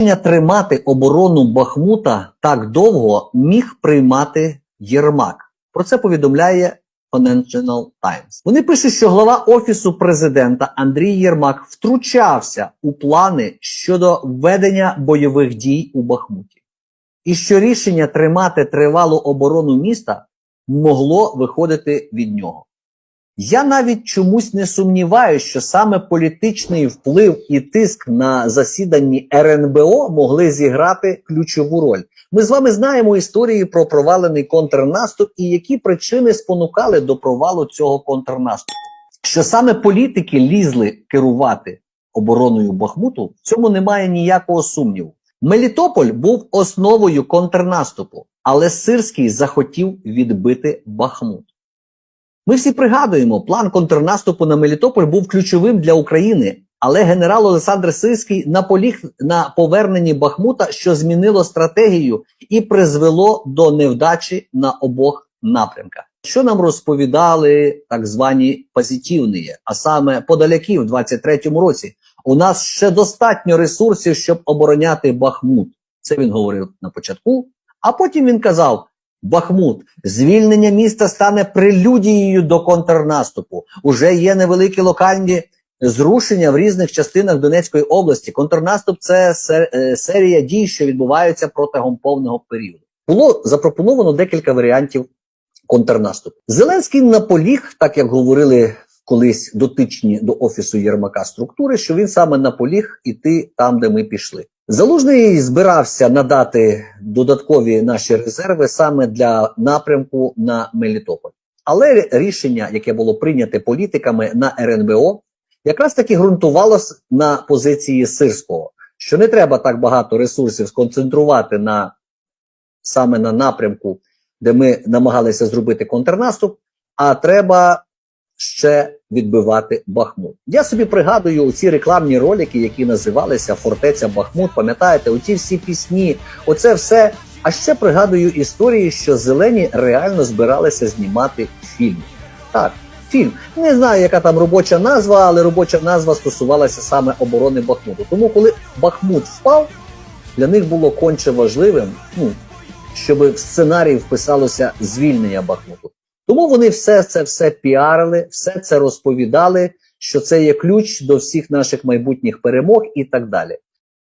Рішення тримати оборону Бахмута так довго міг приймати Єрмак. Про це повідомляє Financial Times. Вони пишуть, що глава офісу президента Андрій Єрмак втручався у плани щодо ведення бойових дій у Бахмуті, і що рішення тримати тривалу оборону міста могло виходити від нього. Я навіть чомусь не сумніваюся, що саме політичний вплив і тиск на засіданні РНБО могли зіграти ключову роль. Ми з вами знаємо історії про провалений контрнаступ і які причини спонукали до провалу цього контрнаступу. Що саме політики лізли керувати обороною Бахмуту, в цьому немає ніякого сумніву. Мелітополь був основою контрнаступу, але Сирський захотів відбити Бахмут. Ми всі пригадуємо, план контрнаступу на Мелітополь був ключовим для України, але генерал Олександр Сирський наполіг на поверненні Бахмута, що змінило стратегію і призвело до невдачі на обох напрямках. Що нам розповідали так звані позитивні, а саме подаляки в 23-му році. У нас ще достатньо ресурсів, щоб обороняти Бахмут. Це він говорив на початку. А потім він казав: Бахмут, звільнення міста стане прелюдією до контрнаступу. Уже є невеликі локальні зрушення в різних частинах Донецької області. Контрнаступ це е, серія дій, що відбуваються протягом повного періоду. Було запропоновано декілька варіантів контрнаступу. Зеленський наполіг, так як говорили колись дотичні до офісу Єрмака структури, що він саме наполіг іти там, де ми пішли. Залужний збирався надати додаткові наші резерви саме для напрямку на Мелітополь. Але рішення, яке було прийняте політиками на РНБО, якраз таки ґрунтувалось на позиції Сирського, що не треба так багато ресурсів сконцентрувати на саме на напрямку, де ми намагалися зробити контрнаступ, а треба ще відбивати Бахмут. Я собі пригадую ці рекламні ролики, які називалися Фортеця Бахмут. Пам'ятаєте, оці всі пісні, оце все. А ще пригадую історії, що зелені реально збиралися знімати фільм. Так, фільм. Не знаю, яка там робоча назва, але робоча назва стосувалася саме оборони Бахмуту. Тому, коли Бахмут впав, для них було конче важливим, ну, щоб в сценарій вписалося звільнення Бахмуту. Тому вони все це все піарили, все це розповідали, що це є ключ до всіх наших майбутніх перемог і так далі.